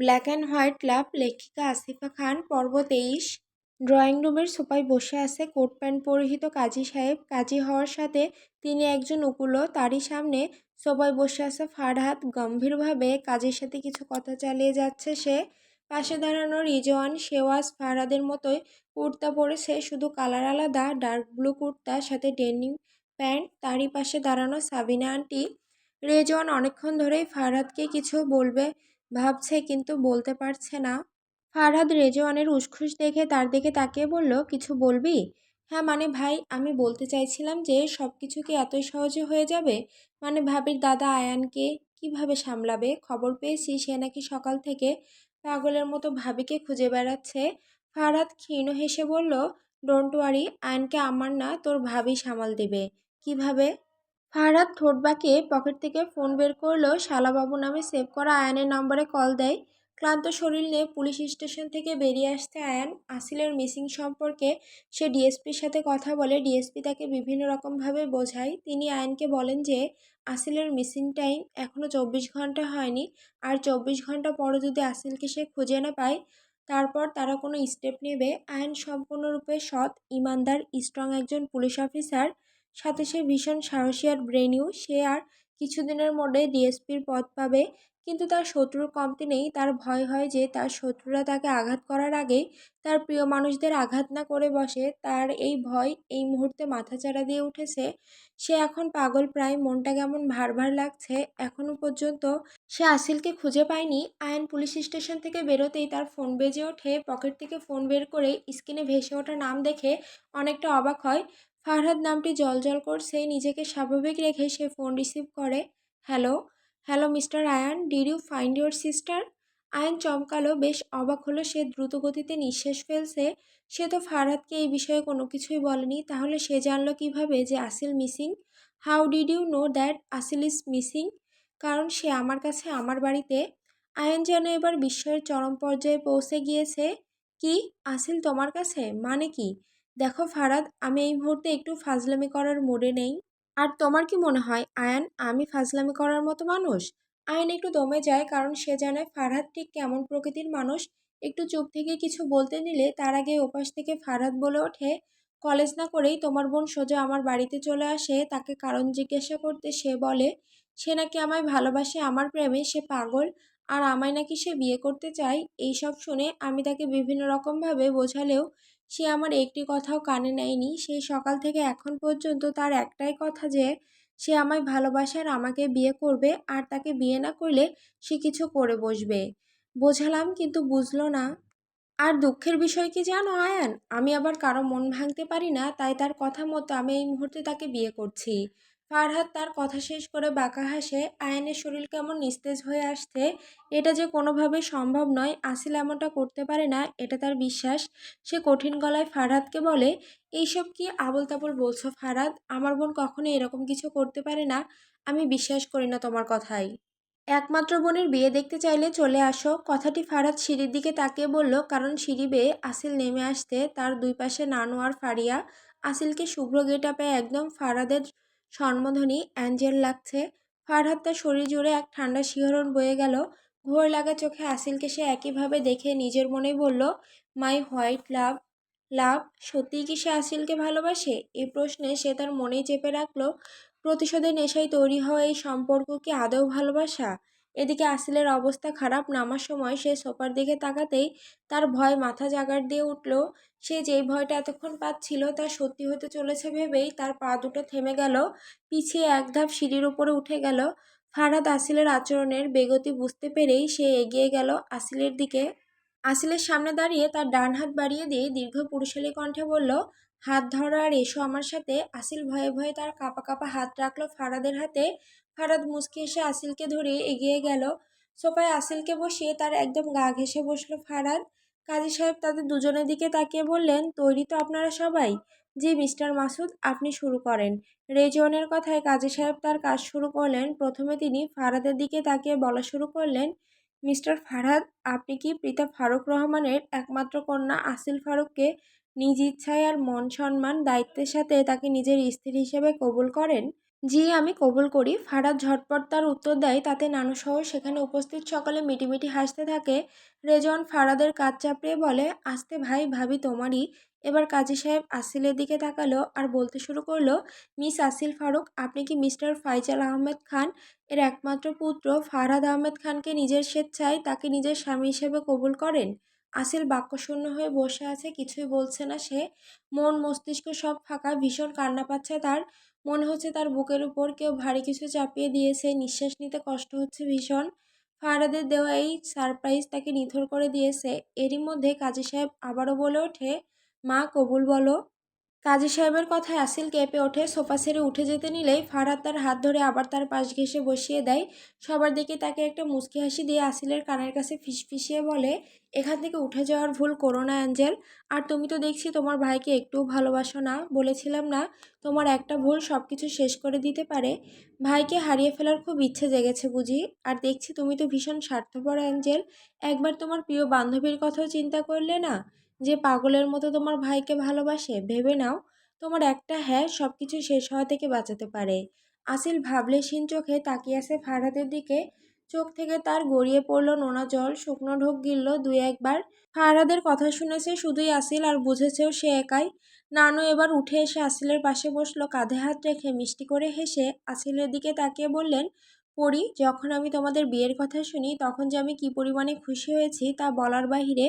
Black and white লাভ লেখিকা আসিফা খান, পর্ব তেইশ। ড্রয়িং রুমের সোফায় বসে আছে কোট প্যান্ট পরিহিত কাজী সাহেব। কাজী হওয়ার সাথে তিনি একজন উকুলও তারই সামনে সোফায় বসে আছে ফারহাত। গম্ভীরভাবে কাজীর সাথে কিছু কথা চালিয়ে যাচ্ছে সে। পাশে দাঁড়ানো রিজওয়ান, শেওয়াজ ফারহাদের মতোই কুর্তা পরেছে, শুধু কালার আলাদা, ডার্ক ব্লু কুর্তা, সাথে ডেনিম প্যান্ট, তারই পাশে দাঁড়ানো সাবিনা আন্টি। রেজওয়ান অনেকক্ষণ ধরেই ফারহাদকে কিছু বলবে ভাবছে কিন্তু বলতে পারছে না। ফারহাদ রেজওয়ানের উসখুস দেখে তার দিকে তাকিয়ে বলল, কিছু বলবি? হ্যাঁ মানে ভাই, আমি বলতে চাইছিলাম যে সব কিছু কি এতই সহজে হয়ে যাবে? মানে ভাবির দাদা আয়ানকে কীভাবে সামলাবে? খবর পেয়েছি, সে নাকি সকাল থেকে পাগলের মতো ভাবিকে খুঁজে বেড়াচ্ছে। ফারহাদ ক্ষীণ হেসে বলল ডোন্ট ওয়ারি আয়নকে আমার না, তোর ভাবি সামাল দেবে। কীভাবে? ফারহাদ ঠোঁট বাঁকিয়ে পকেট থেকে ফোন বের করলেও শালাবাবু নামে সেভ করা আয়ানের নম্বরে কল দেয়। ক্লান্ত শরীর নিয়ে পুলিশ স্টেশন থেকে বেরিয়ে আসতে আয়ান আসিলের মিসিং সম্পর্কে সে ডিএসপির সাথে কথা বলে। ডিএসপি তাকে বিভিন্ন রকমভাবে বোঝায়। তিনি আয়ানকে বলেন যে, আসিলের মিসিং টাইম এখনও চব্বিশ ঘণ্টা হয়নি আর চব্বিশ ঘণ্টা পরও যদি আসিলকে সে খুঁজে না পায়, তারপর তারা কোনো স্টেপ নেবে। আয়ন সম্পূর্ণরূপে সৎ, ইমানদার, স্ট্রং একজন পুলিশ অফিসার সাথে সে ভীষণ সাহসী আর ব্রেনিউ সে আর কিছুদিনের মধ্যে ডিএসপির পদ পাবে। কিন্তু তার শত্রুর কমতি নেই। তার ভয় হয় যে তার শত্রুরা তাকে আঘাত করার আগেই তার প্রিয় মানুষদের আঘাত না করে বসে। তার এই ভয় এই মুহূর্তে মাথাচাড়া দিয়ে উঠেছে। সে এখন পাগল প্রায়। মনটা কেমন ভার ভার লাগছে। এখনও পর্যন্ত সে আসিলকে খুঁজে পায়নি। আয়ন পুলিশ স্টেশন থেকে বেরোতেই তার ফোন বেজে ওঠে। পকেট থেকে ফোন বের করে স্ক্রিনে ভেসে ওঠা নাম দেখে অনেকটা অবাক হয়। ফারহাদ নামটি জলজল করছে নিজেকে স্বাভাবিক রেখে সে ফোন রিসিভ করে, hello hello mister Ayaan, did you find your sister? Ayan চমকালো, বেশ অবাক হলো, সে দ্রুত গতিতে নিঃশ্বাস ফেলছে। সে তো ফারহাদকে এই বিষয়ে কোনো কিছুই বলেনি, তাহলে সে জানলো কীভাবে যে Aseel missing? How did you know that Aseel is missing? কারণ সে আমার কাছে আমার বাড়িতে। আয়ন যেন এবার বিস্ময়ের চরম পর্যায়ে পৌঁছে গিয়েছে। কি? আসিল তোমার কাছে? মানে কি? দেখো ফারাদ, আমি এই মুহূর্তে একটু ফাজলামি করার মোড়ে নেই। আর তোমার কি মনে হয়? আয়ান, আমি ফাজলামি করার মতো মানুষ? আয়ন একটু দমে যায়, কারণ সে জানে ফারহাদ ঠিক কেমন প্রকৃতির মানুষ। একটু চুপ থেকে কিছু বলতে নিলে তার আগে ওপাশ থেকে ফারহাদ বলে ওঠে, কলেজ না করেই তোমার বোন সোজা আমার বাড়িতে চলে আসে। তাকে কারণ জিজ্ঞাসা করতে সে বলে, সে নাকি আমায় ভালোবাসে, আমার প্রেমে, সে পাগল। আর আমায় নাকি সে বিয়ে করতে চায়। এই সব শুনে আমি তাকে বিভিন্ন রকমভাবে বোঝালেও সে আমার একটি কথাও কানে নেয়নি। সেই সকাল থেকে এখন পর্যন্ত তার একটাই কথা যে, সে আমায় ভালোবাসার আমাকে বিয়ে করবে আর তাকে বিয়ে না করলে সে কিছু করে বসবে। বোঝালাম কিন্তু বুঝলো না। আর দুঃখের বিষয় কি জানো আয়ান? আমি আবার কারও মন ভাঙতে পারি না, তাই তার কথা মতো আমি এই মুহূর্তে তাকে বিয়ে করছি। ফারহাদ তার কথা শেষ করে বাঁকা হাসে, আয়নের শরীর কেমন নিস্তেজ হয়ে আসছে, এটা যে কোনোভাবে সম্ভব নয়, আসিল এমনটা করতে পারে না, এটা তার বিশ্বাস। সে কঠিন গলায় ফারহাদকে বলে, এইসব কি আবল তাবল বলছো ফারহাদ? আমার বোন কখনো এরকম কিছু করতে পারে না, আমি বিশ্বাস করি না তোমার কথাই। একমাত্র বোনের বিয়ে দেখতে চাইলে চলে আসো। কথাটি ফারাদ সিঁড়ির দিকে তাকিয়ে বলল, কারণ সিঁড়ি বেয়ে আসিল নেমে আসতে, তার দুই পাশে নানু আর ফারিয়া। আসিলকে শুভ্র গেটাপে একদম ফারাদের স্বর্ণধ্বনি, অ্যাঞ্জেল লাগছে। ফারহাদ তার শরীর জুড়ে এক ঠান্ডা শিহরণ বয়ে গেল। ঘোর লাগা চোখে আসিলকে সে একইভাবে দেখে নিজের মনেই বলল, মাই হোয়াইট লাভ লাভ, সত্যিই কি সে আসিলকে ভালোবাসে? এই প্রশ্নে সে তার মনেই চেপে রাখল, প্রতিশোধের নেশায় তৈরি হওয়া এই সম্পর্ক কি আদৌ ভালোবাসা? এদিকে আসিলের অবস্থা খারাপ নামার সময় সে সোফার দিকে তাকাতেই তার ভয় মাথা জাগার দিয়ে উঠল। সে যেই ভয়টা এতক্ষণ পাচ্ছিল তা সত্যি হতে চলেছে ভেবেই তার পা দুটো থেমে গেল, পিছিয়ে এক ধাপ সিঁড়ির উপরে উঠে গেল। ফারাদ আসিলের আচরণের বেগতি বুঝতে পেরেই সে এগিয়ে গেল আসিলের দিকে। আসিলের সামনে দাঁড়িয়ে তার ডান হাত বাড়িয়ে দিয়ে দীর্ঘ পুরুষালী কণ্ঠে বলল, হাত ধরো আর এসো আমার সাথে। আসিল ভয়ে ভয়ে তার কাপা কাপা হাত রাখল ফারাদের হাতে। ফারাদ মুসকে এসে আসিলকে ধরে এগিয়ে গেল। সোফায় আসিলকে বসিয়ে তার একদম গা ঘেসে বসল ফারাদ। কাজী সাহেব তাদের দুজনের দিকে তাকিয়ে বললেন, তৈরি তো আপনারা সবাই। জি, মিস্টার মাসুদ, আপনি শুরু করেন। রেজওয়ানের কথায় কাজী সাহেব তার কাজ শুরু করলেন। প্রথমে তিনি ফারাদের দিকে তাকিয়ে বলা শুরু করলেন, মিস্টার ফারহাদ আপনি কি পিতা ফারুক রহমানের একমাত্র কন্যা আসিল ফারুককে নিজ ইচ্ছায় আর মন সম্মান দায়িত্বের সাথে তাকে নিজের স্ত্রী হিসেবে কবুল করেন? জি, আমি কবুল করি। ফারাদ ঝটপট তার উত্তর দেয়, তাতে নানুসহ সেখানে উপস্থিত সকলে মিটিমিটি হাসতে থাকে। রেজন ফারাদের কাজ চাপড়িয়ে বলে, আসতে ভাই, ভাবি তোমারই। এবার কাজী সাহেব আসিলের দিকে তাকালো আর বলতে শুরু করল, মিস আসিল ফারুক, আপনি কি মিস্টার ফাইজাল আহমেদ খান? এর একমাত্র পুত্র ফারহাদ আহমেদ খানকে নিজের স্বেচ্ছায় তাকে নিজের স্বামী হিসেবে কবুল করেন। আসিল বাক্যশূন্য হয়ে বসে আছে, কিছুই বলছে না সে। মন মস্তিষ্ক সব ফাঁকা, ভীষণ কান্না পাচ্ছে তার। মনে হচ্ছে তার বুকের উপর কেউ ভারী কিছু চাপিয়ে দিয়েছে। নিঃশ্বাস নিতে কষ্ট হচ্ছে ভীষণ। ফারাদের দেওয়া এই সারপ্রাইজ তাকে নিথর করে দিয়েছে। এরই মধ্যে কাজী সাহেব আবারও বলে ওঠে, মা, কবুল বলো। কাজী সাহেবের কথায় আসিল কেঁপে ওঠে, সোফা ছেড়ে উঠে যেতে নিলেই ফারহাদ তার হাত ধরে আবার তার পাশ ঘেঁষে বসিয়ে দেয়। সবার দিকে তাকে একটা মুচকি হাসি দিয়ে আসিলের কানের কাছে ফিসফিসিয়ে বলে, এখান থেকে উঠে যাওয়ার ভুল করো না, অ্যাঞ্জেল। আর তুমি তো দেখছি তোমার ভাইকে একটুও ভালোবাসো না। বলেছিলাম না, তোমার একটা ভুল সব কিছু শেষ করে দিতে পারে। ভাইকে হারিয়ে ফেলার খুব ইচ্ছে জেগেছে বুঝি। আর দেখছি তুমি তো ভীষণ স্বার্থপর, অ্যাঞ্জেল। একবার তোমার প্রিয় বান্ধবীর কথাও চিন্তা করলে না? যে পাগলের মতো তোমার ভাইকে ভালোবাসে, ভেবে নাও, তোমার একটা হ্যাঁ সব কিছু শেষ হওয়া থেকে বাঁচাতে পারে। আসিল ভাবলে সিন চোখে তাকিয়ে আছে ফারহাদের দিকে। চোখ থেকে তার গড়িয়ে পড়ল নোনা জল, শুকনো ঢোক গিলল দুই একবার। ফারহাদের কথা শুনেছে শুধুই আসিল আর বুঝেছেও সে একাই। নানু এবার উঠে এসে আসিলের পাশে বসল, কাঁধে হাত রেখে মিষ্টি করে হেসে আসিলের দিকে তাকিয়ে বললেন, পড়ি, যখন আমি তোমাদের বিয়ের কথা শুনি, তখন যে আমি কী পরিমাণে খুশি হয়েছি তা বলার বাহিরে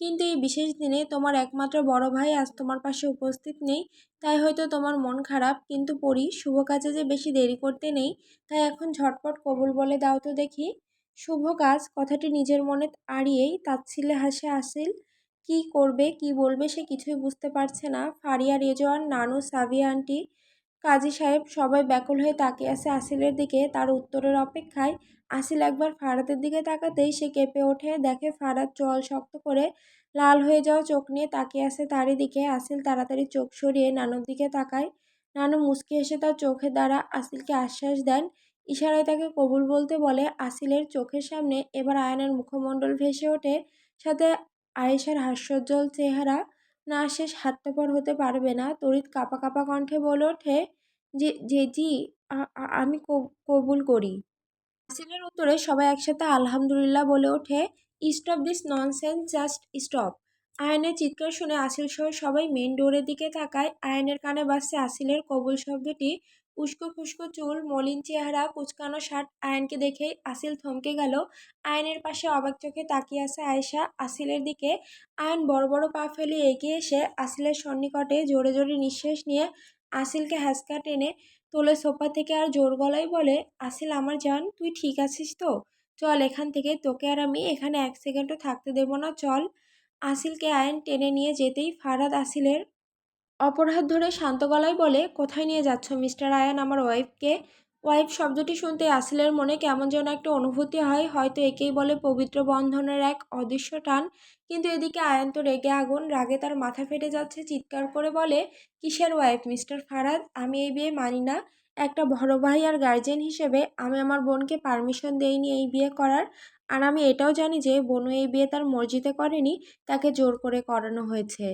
কিন্তু এই বিশেষ দিনে তোমার একমাত্র বড় ভাই আজ তোমার পাশে উপস্থিত নেই, তাই হয়তো তোমার মন খারাপ। কিন্তু পড়ি শুভ কাজে যে বেশি দেরি করতে নেই, তাই এখন ঝটপট কবুল বলে দাও তো দেখি। শুভ কাজ, কথাটি নিজের মনে আড়িয়েই তাচ্ছিলে হাসে আসিল। কি করবে, কি বলবে সে কিছুই বুঝতে পারছে না। ফারিয়া, রেজওয়ান, নানু, সাবিয়া, আন্টি কাজী সাহেব সবাই ব্যাকুল হয়ে তাকিয়ে আছে আসিলের দিকে। তার উত্তরের অপেক্ষায় আসিল একবার ফারাতের দিকে তাকাতেই সে কেঁপে ওঠে। দেখে ফারাত চল শক্ত করে লাল হয়ে যাওয়া চোখ নিয়ে তাকিয়ে আছে তারই দিকে। আসিল তাড়াতাড়ি চোখ সরিয়ে নানুর দিকে তাকায়। নানু মুচকি এসে তার চোখের দ্বারা আসিলকে আশ্বাস দেন। ইশারায় তাকে কবুল বলতে বলে আসিলের চোখের সামনে এবার আয়নের মুখমণ্ডল ভেসে ওঠে। সাথে আয়েশার হাস্যোজ্জ্বল চেহারা না শেষ পর হতে পারবে না। তড়িৎ কাঁপা কাঁপা কণ্ঠে বলে ওঠে, যে যে, জি আমি কবুল করি। আসিলের উত্তরে সবাই একসাথে আলহামদুলিল্লাহ বলে ওঠে stop this nonsense just stop আয়নের চিৎকার শুনে আসিল সহ সবাই মেন ডোরের দিকে তাকায়। আয়নের কানে বাসছে আসিলের কবুল শব্দটি। উস্কো খুস্কো চুল, মলিন চেহারা, কুচকানো শার্ট আয়নকে দেখেই আসিল থমকে গেল। আয়নের পাশে অবাক চোখে তাকিয়ে আছে আয়েশা। আসিলের দিকে আয়ন বড় বড় পা ফেলে এগিয়ে এসে আসিলের সন্নিকটে জোরে জোরে নিঃশ্বাস নিয়ে আসিলকে হ্যাসকা টেনে তোলে সোফা থেকে আর জোর গলায় বলে, আসিল আমার জান, তুই ঠিক আছিস তো? চল এখান থেকে, তোকে আর আমি এখানে এক সেকেন্ডও থাকতে দেব না, চল। আসিলকে আয়ন টেনে নিয়ে যেতেই ফারাদ আসিলের অপর হাত ধরে শান্ত গলায় বলে, কোথায় নিয়ে যাচ্ছ মিস্টার আয়ান আমার ওয়াইফকে? ওয়াইফ শব্দটি শুনতে আসিলের মনে কেমন যেন একটা অনুভূতি হয়। হয়তো একেই বলে পবিত্র বন্ধনের এক অদৃশ্য টান। কিন্তু এদিকে আয়ান তো রেগে আগুন, রাগে তার মাথা ফেটে যাচ্ছে, চিৎকার করে বলে, কিসের ওয়াইফ মিস্টার ফারাদ? আমি এই বিয়ে মানি না। একটা বড় ভাই আর গার্জেন হিসেবে আমি আমার বোনকে পারমিশন দেইনি এই বিয়ে করার। আর আমি এটাও জানি যে, বোনও এই বিয়ে তার মর্জিতে করেনি, তাকে জোর করে করানো হয়েছে।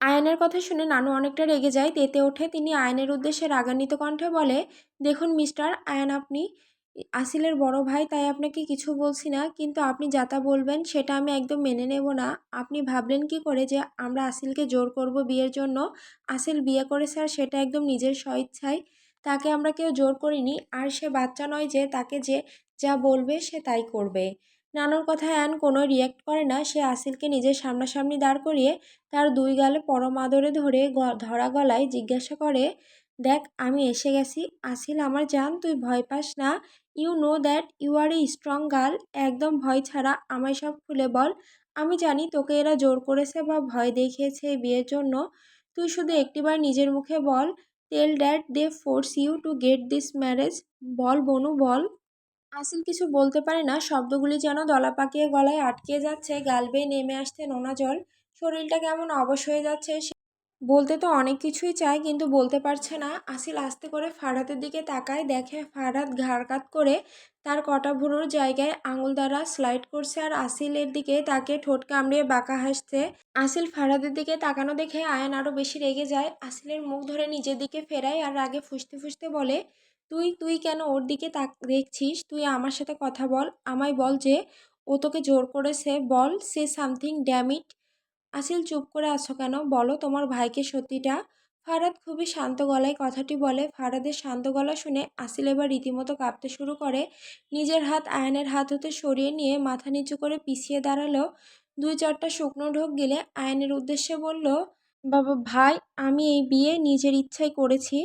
আয়নের কথা শুনে নানু অনেকটা রেগে যায়। তেতে ওঠে তিনি আয়নের উদ্দেশ্যে রাগান্বিত কণ্ঠে বলে, দেখুন মিস্টার, আয়ন আপনি আসিলের বড় ভাই, তাই আপনাকে কিছু বলছি না, কিন্তু আপনি যা তা বলবেন সেটা আমি একদম মেনে নেব না। আপনি ভাবলেন কি করে যে আমরা আসিলকে জোর করব বিয়ের জন্য? আসিল বিয়ে করে স্যার, সেটা একদম নিজের স্বইচ্ছায়। তাকে আমরা কেউ জোর করিনি। আর সে বাচ্চা নয় যে, তাকে যে যা বলবে সে তাই করবে। নানুর কথায় অ্যান কোনো রিয়্যাক্ট করে না। সে আসিলকে নিজের সামনাসামনি দাঁড় করিয়ে তার দুই গালে পরম আদরে ধরে ধরা গলায় জিজ্ঞাসা করে, দেখ, আমি এসে গেছি। আসিল, আমার জান, তুই ভয় পাস না। You know that you are a strong girl একদম ভয় ছাড়া আমায় সব খুলে বল। আমি জানি তোকে এরা জোর করেছে বা ভয় দেখিয়েছে এই বিয়ের জন্য। তুই শুধু একটিবার নিজের মুখে বল। Tell that they force you to get this marriage বল, বনু, বল। আসিল কিছু বলতে পারে না, শব্দগুলি যেন দলা পাকিয়ে গলায় আটকে যাচ্ছে গাল বেয়ে নেমে আসছে নোনা জল। শরীরটা কেমন অবশ হয়ে যাচ্ছে বলতে তো অনেক কিছুই চায়, কিন্তু বলতে পারছে না। আসিল আস্তে করে ফারহাতের দিকে তাকায়, দেখে ফারহাত ঘাড় কাত করে তার কটা ভুরুর জায়গায় আঙুল দ্বারা স্লাইড করছে আর আসিলের দিকে তাকে ঠোঁট কামড়িয়ে বাঁকা হাসছে। আসিল ফারাদের দিকে তাকানো দেখে আয়ান আরও বেশি রেগে যায়। আসিলের মুখ ধরে নিজের দিকে ফেরায় আর রাগে ফুসতে ফুসতে বলে তুই তুই কেন ওর দিকে তাক, দেখছিস? তুই আমার সাথে কথা বল। আমায় বল যে, ও তোকে জোর করেছে। বল, সে সামথিং ড্যামিট আসিল, চুপ করে আছো কেন? বলো তোমার ভাইকে সত্যিটা। ফারাদ খুবই শান্ত গলায় কথাটি বলে। ফারাদের শান্ত গলা শুনে আসিল এবার রীতিমতো কাঁপতে শুরু করে। নিজের হাত আয়নের হাত হতে সরিয়ে নিয়ে মাথা নিচু করে পিছিয়ে দাঁড়াল। দুই চারটা শুকনো ঢোক গেলে আয়নের উদ্দেশ্যে বলল, বাবা, ভাই, আমি এই বিয়ে নিজের ইচ্ছাই করেছি।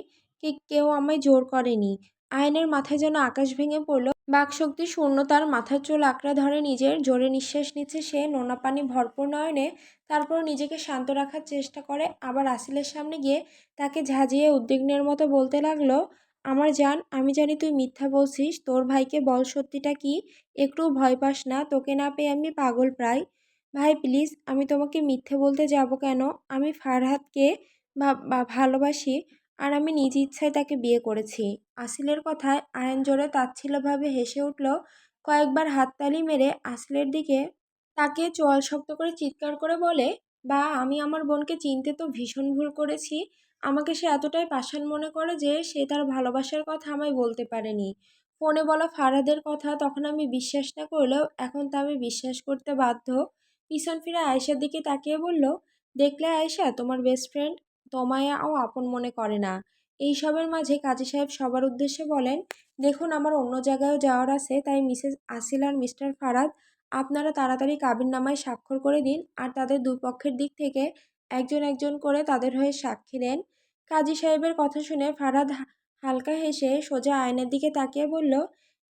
কি, কেউ আমায় জোর করেনি। আয়নের মাথায় যেন আকাশ ভেঙে পড়ল। বাকশক্তি শূন্যতার মাথার চুল আঁকড়ে ধরে নিজের জোরে নিঃশ্বাস নিচ্ছে সে। নোনা পানি ভরপুর নয়নে তারপর নিজেকে শান্ত রাখার চেষ্টা করে। আবার আসিলের সামনে গিয়ে তাকে ঝাঁঝিয়ে উদ্বিগ্নের মতো বলতে লাগল, আমার জান, আমি জানি তুই মিথ্যা বলছিস। তোর ভাইকে বল সত্যিটা কি? একটু ভয় পাস না। তোকে না পেয়ে আমি পাগল প্রায়। ভাই, প্লিজ, আমি তোমাকে মিথ্যে বলতে যাব কেন? আমি ফারহাদকে ভালোবাসি। আর আমি নিজ ইচ্ছায় তাকে বিয়ে করেছি। আসিলের কথায় আয়ন জোরে তাচ্ছিল্যভাবে হেসে উঠল, কয়েকবার হাততালি মেরে আসিলের দিকে তাকে চোয়াল শক্ত করে চিৎকার করে বলে, বা, আমি আমার বোনকে চিনতে তো ভীষণ ভুল করেছি। আমাকে সে এতটাই পাষাণ মনে করে যে সে তার ভালোবাসার কথা আমায় বলতে পারেনি। ফোনে বলা ফারাদের কথা তখন আমি বিশ্বাস না করলেও এখন তা আমি বিশ্বাস করতে বাধ্য। পিছন ফিরে আয়েশার দিকে তাকিয়ে বলল, দেখলে আয়েশা, তোমার বেস্ট ফ্রেন্ড তোমায়াও আপন মনে করে না। এই সবের মাঝে কাজী সাহেব সবার উদ্দেশ্যে বলেন, দেখুন, আমার অন্য জায়গায়ও যাওয়ার আছে, তাই মিসেস আসিল আর মিস্টার ফারাদ, আপনারা তাড়াতাড়ি কাবিননামায় স্বাক্ষর করে দিন আর তাদের দুই পক্ষের দিক থেকে একজন একজন করে তাদের হয়ে সাক্ষী দেন। কাজী সাহেবের কথা শুনে ফারাদ হালকা হেসে সোজা আয়নের দিকে তাকিয়ে বলল,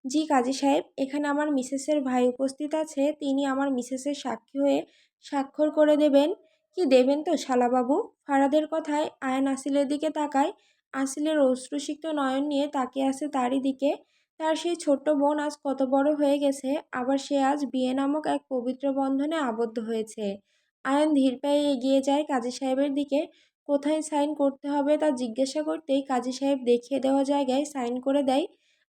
জি কাজী সাহেব, এখানে আমার মিসেসের ভাই উপস্থিত আছে, তিনি আমার মিসেসের সাক্ষী হয়ে স্বাক্ষর করে দেবেন। কি দেবেন তো শালাবাবু? ফারাদের কথায় আয়ন আসিলের দিকে তাকায়, আসিলের অশ্রুসিক্ত নয়ন নিয়ে তাকিয়ে আছে তারই দিকে। তার সেই ছোট্ট বোন আজ কত বড় হয়ে গেছে, আবার সে আজ বিয়ে নামক এক পবিত্র বন্ধনে আবদ্ধ হয়েছে। আয়ন ধীর পায়ে এগিয়ে যায় কাজী সাহেবের দিকে। কোথায় সাইন করতে হবে তা জিজ্ঞাসা করতেই কাজী সাহেব দেখিয়ে দেওয়া জায়গায় সাইন করে দেয়।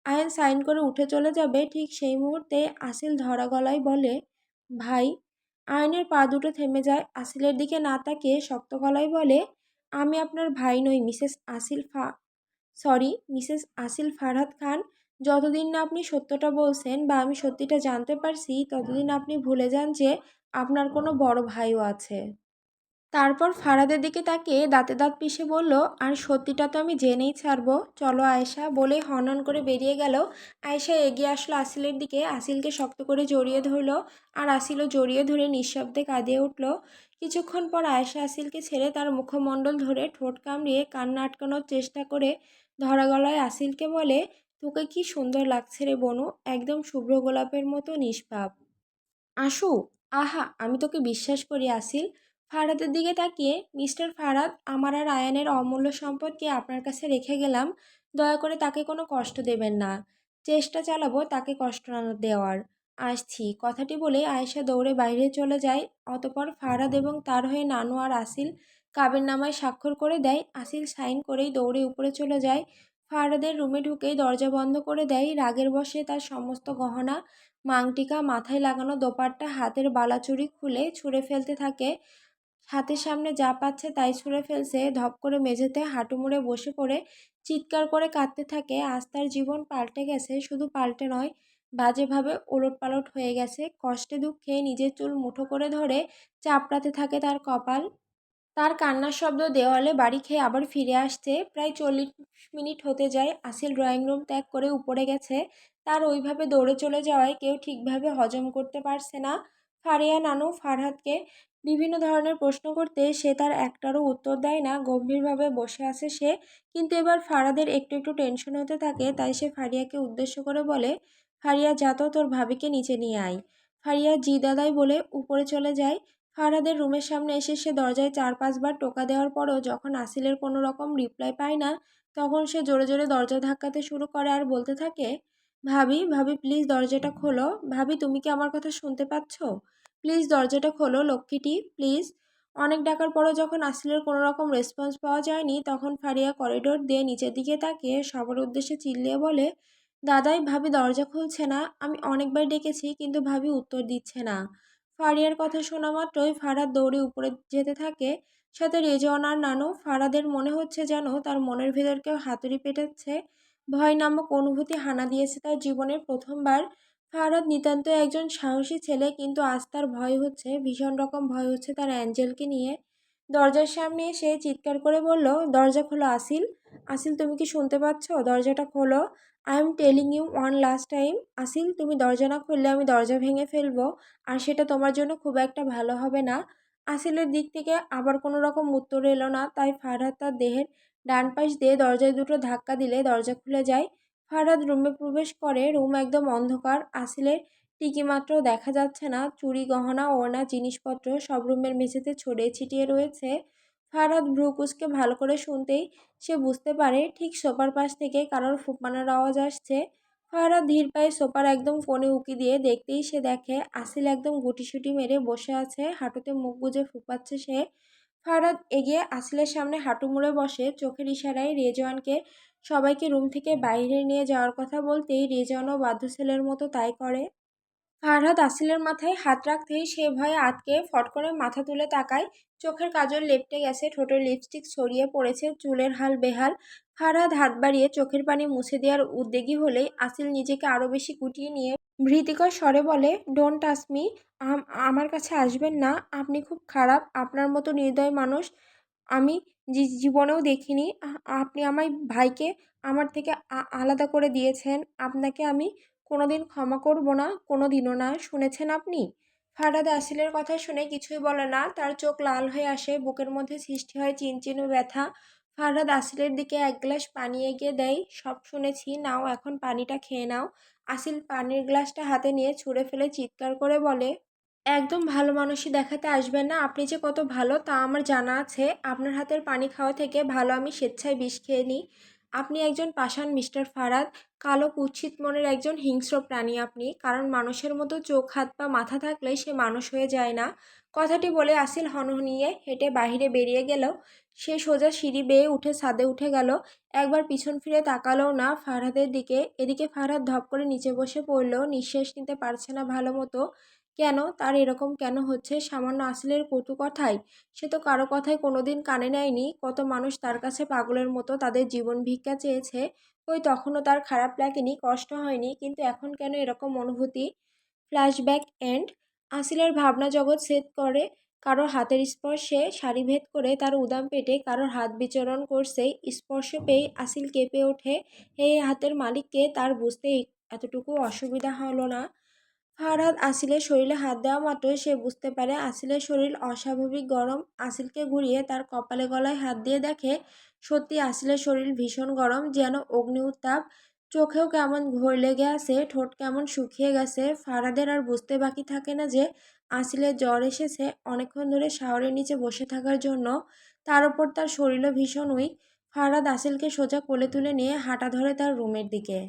আয়ন সাইন করে উঠে চলে যাবে, ঠিক সেই মুহূর্তে আসিল ধরা গলায় বলে, ভাই আয়নের পা দুটো থেমে যায়। আসিলের দিকে না তাকিয়ে শক্ত গলায় বলে, আমি আপনার ভাই নই, মিসেস আসিল ফা সরি, মিসেস আসিল ফারহাদ খান। যতদিন না আপনি সত্যটা বলছেন বা আমি সত্যিটা জানতে পারছি, ততদিন আপনি ভুলে যান যে আপনার কোনো বড় ভাইও আছে। তারপর ফারাদের দিকে তাকিয়ে দাঁতে দাঁত পিষে বলল, আর সত্যিটা তো আমি জেনেই ছাড়বো। চলো আয়েশা, বলে হনন করে বেরিয়ে গেল। আয়েশা এগিয়ে আসলো আসিলের দিকে। আসিলকে শক্ত করে জড়িয়ে ধরলো আর আসিলও জড়িয়ে ধরে নিঃশব্দে কাঁদিয়ে উঠল। কিছুক্ষণ পর আয়েশা আসিলকে ছেড়ে তার মুখমণ্ডল ধরে ঠোঁট কামড়িয়ে কান্না আটকানোর চেষ্টা করে ধরা গলায় আসিলকে বলে, তোকে কি সুন্দর লাগছে রে বনু, একদম শুভ্র গোলাপের মতো নিষ্পাপ। আশু আহা, আমি তোকে বিশ্বাস করি আসিল। ফারাদের দিকে তাকিয়ে, মিস্টার ফারাদ, আমার আর আয়ানের অমূল্য সম্পদকে আপনার কাছে রেখে গেলাম। দয়া করে তাকে কোনো কষ্ট দেবেন না। চেষ্টা চালাবো তাকে কষ্ট না দেওয়ার। আসছি। কথাটি বলে আয়েশা দৌড়ে বাইরে চলে যায়। অতপর ফারাদ এবং তার হয়ে নানু আর আসিল কাবের নামায় স্বাক্ষর করে দেয়। আসিল সাইন করেই দৌড়ে উপরে চলে যায়। ফারাদের রুমে ঢুকেই দরজা বন্ধ করে দেয়। রাগের বসে তার সমস্ত গহনা, মাংটিকা, মাথায় লাগানো দোপাট্টা, হাতের বালাচুরি খুলে ছুঁড়ে ফেলতে থাকে। হাতের সামনে যা পাচ্ছে তাই ছুঁড়ে ফেলছে, ধপ করে মেঝেতে হাঁটু মুড়ে বসে পড়ে, চিৎকার করে কাঁদতে থাকে, আজ তার জীবন পাল্টে গেছে, শুধু পাল্টে নয়, বাজেভাবে ওলট পালট হয়ে গেছে, কষ্টে দুঃখে নিজের চুল মুঠো করে ধরে চাপড়াতে থাকে তার কপাল। তার কান্নার শব্দ দেওয়ালে বাড়ি খেয়ে আবার ফিরে আসছে, প্রায় চল্লিশ মিনিট হতে যায়, আসিল ড্রয়িং রুম ত্যাগ করে উপরে গেছে, তার ওইভাবে দৌড়ে চলে যাওয়ায় কেউ ঠিকভাবে হজম করতে পারছে না, ফারিয়া নানু ফারহাদকে বিভিন্ন ধরনের প্রশ্ন করতে সে তার একটারও উত্তর দেয় না। গম্ভীরভাবে বসে আছে সে। কিন্তু এবার ফারাদের একটু একটু টেনশন হতে থাকে, তাই সে ফারিয়াকে উদ্দেশ্য করে বলে, ফারিয়া, যা তো তোর ভাবিকে নিচে নিয়ে আয়। ফারিয়া, জি দাদাই, বলে উপরে চলে যায়। ফারাদের রুমের সামনে এসে সে দরজায় চার পাঁচবার টোকা দেওয়ার পরও যখন আসিলের কোনো রকম রিপ্লাই পায় না, তখন সে জোরে জোরে দরজা ধাক্কাতে শুরু করে আর বলতে থাকে, ভাবি ভাবি প্লিজ দরজাটা খোলো। ভাবি, তুমি কি আমার কথা শুনতে পাচ্ছ? প্লিজ দরজাটা খোলো, লক্ষ্মীটি, প্লিজ। অনেক ডাকার পরও যখন আসিলের কোনো রকম রেসপন্স পাওয়া যায়নি, তখন ফারিয়া করিডোর দিয়ে নিচের দিকে তাকিয়ে সবার উদ্দেশ্যে চিল্লিয়ে বলে, দাদাই, ভাবি দরজা খুলছে না। আমি অনেকবার ডেকেছি, কিন্তু ভাবি উত্তর দিচ্ছে না। ফারিয়ার কথা শোনা মাত্রই ফারাদ দৌড়ে উপরে যেতে থাকে। সাথে রেজওয়ান আর নানু, ফারাদের মনে হচ্ছে যেন তার মনের ভেতর কেউ হাতুড়ি পেটাচ্ছে। ভয় নামক অনুভূতি হানা দিয়েছে তার জীবনের প্রথমবার। ফারাদ নিতান্ত একজন সাহসী ছেলে, কিন্তু আজ তার ভয় হচ্ছে, ভীষণ রকম ভয় হচ্ছে তার অ্যাঞ্জেলকে নিয়ে। দরজার সামনে এসে চিৎকার করে বলল, দরজা খোলো, আসিল। আসিল, তুমি কি শুনতে পাচ্ছ? দরজাটা খোলো। I am telling you one last time Aseel, তুমি দরজা না খুললে আমি দরজা ভেঙে ফেলব, আর সেটা তোমার জন্য খুব একটা ভালো হবে না। আসিলের দিক থেকে আবার কোনো রকম উত্তর এলো না, তাই ফারহাদ তার দেহের ডান পাশ দিয়ে দরজায় দুটো ধাক্কা দিলে দরজা খুলে যায়। ফারহাদ রুমে প্রবেশ করে, রুম একদম অন্ধকার। আসিলের টিকিমাত্র দেখা যাচ্ছে না। চুরি, গহনা, ওড়না, জিনিসপত্র সব রুমের মেঝেতে ছড়িয়ে ছিটিয়ে রয়েছে। ফারহাদ ভ্রুকুসকে ভালো করে শুনতেই সে বুঝতে পারে ঠিক সোপার পাশ থেকে কারোর ফুপানোর আওয়াজ আসছে। ফারহাদ ধীর পায়ে সোপার একদম কোণে উকি দিয়ে দেখতেই সে দেখে, আসিল একদম গুটিসুটি মেরে বসে আছে, হাঁটুতে মুখ গুজে ফুপাচ্ছে সে। ফারহাদ এগিয়ে আসিলের সামনে হাঁটু মুড়ে বসে, চোখের ইশারায় রেজওয়ানকে সবাইকে রুম থেকে বাইরে নিয়ে যাওয়ার কথা বলতেই রেজওয়ানও বাধ্য ছেলের মতো তাই করে। ফারহাদ আসিলের মাথায় হাত রাখতেই সে ভয়ে আটকে ফট করে মাথা তুলে তাকায়। চোখের কাজল লেপটে গেছে ঠোঁটের লিপস্টিক ছড়িয়ে পড়েছে, চুলের হাল বেহাল। ফারহাদ হাত বাড়িয়ে চোখের পানি মুছে দেওয়ার উদ্যোগী হলেই আসিল নিজেকে আরও বেশি গুটিয়ে নিয়ে। ভৃতিকর স্বরে বলে ডোন্ট টাচ মি আমার কাছে আসবেন না, আপনি খুব খারাপ, আপনার মতো নির্দয় মানুষ, আমি জীবনেও দেখিনি। আপনি আমার ভাইকে আমার থেকে আলাদা করে দিয়েছেন। আপনাকে আমি কোনো দিন ক্ষমা করব না কোনো দিনও না। শুনেছেন আপনি? ফারাদ আসিলের কথা শুনে কিছুই বলে না। তার চোখ লাল হয়ে আসে, বুকের মধ্যে সৃষ্টি হয় চিনচিনে ব্যথা। ফারাদ আসিলের দিকে এক গ্লাস পানি এগিয়ে দেয়, সব শুনেছি, নাও এখন পানিটা খেয়ে নাও। আসিল পানির গ্লাসটা হাতে নিয়ে ছুঁড়ে ফেলে চিৎকার করে বলে একদম ভালো মানুষই দেখাতে আসবেন না। আপনি যে কত ভালো তা আমার জানা আছে। আপনার হাতের পানি খাওয়া থেকে ভালো আমি স্বেচ্ছায় বিষ খেয়ে নিই। আপনি একজন পাষাণ মিস্টার ফারাদ। কালো কুৎসিত মনের একজন হিংস্র প্রাণী আপনি। কারণ মানুষের মতো চোখ, হাত বা মাথা থাকলে সে মানুষ হয়ে যায় না। কথাটি বলে আসিল হনহনিয়ে। হেঁটে বাহিরে বেরিয়ে গেল। সে সোজা সিঁড়ি বেয়ে উঠে ছাদে উঠে গেল। একবার পিছন ফিরে তাকালোও না ফারহাদের দিকে। এদিকে ফারহাদ ধপ করে নিচে বসে পড়ল। নিঃশ্বাস নিতে পারছে না ভালো মতো। কেন? তার এরকম কেন হচ্ছে? সামান্য আসলের কটু কথাই? সে তো কারও কথাই কোনোদিন কানে নেয়নি। কত মানুষ তার কাছে পাগলের মতো তাদের জীবন ভিক্ষা চেয়েছে। ওই তখনও তার খারাপ লাগেনি, কষ্ট হয়নি, কিন্তু এখন কেন এরকম অনুভূতি? ফ্ল্যাশব্যাক এন্ড আসিলের ভাবনা জগৎ সেট করে কারোর হাতের স্পর্শে শাড়ি ভেদ করে তার উদাম পেটে কারোর হাত বিচরণ করছে। স্পর্শ পেয়ে আসিল কেঁপে ওঠে। এই হাতের মালিককে তার বুঝতে এতটুকু অসুবিধা হলো না। ফারহাদ আসিলের শরীরে হাত দেওয়া মাত্রই সে বুঝতে পারে। আসিলের শরীর অস্বাভাবিক গরম, আসিলকে ঘুরিয়ে তার কপালে গলায় হাত দিয়ে দেখে, সত্যি আসিলের শরীর ভীষণ গরম, যেন অগ্নি উত্তাপ চোখেও কেমন ঘোর লেগে আছে, ঠোঁট কেমন শুকিয়ে গেছে, ফারাদের আর বুঝতে বাকি থাকে না যে আসিলের জ্বর এসেছে, অনেকক্ষণ ধরে শাওয়ারের নিচে বসে থাকার জন্য তার ওপর তার শরীরও ভীষণ উইক। ফারাদ আসিলকে সোজা কোলে তুলে নিয়ে হাঁটা ধরে তার রুমের দিকে।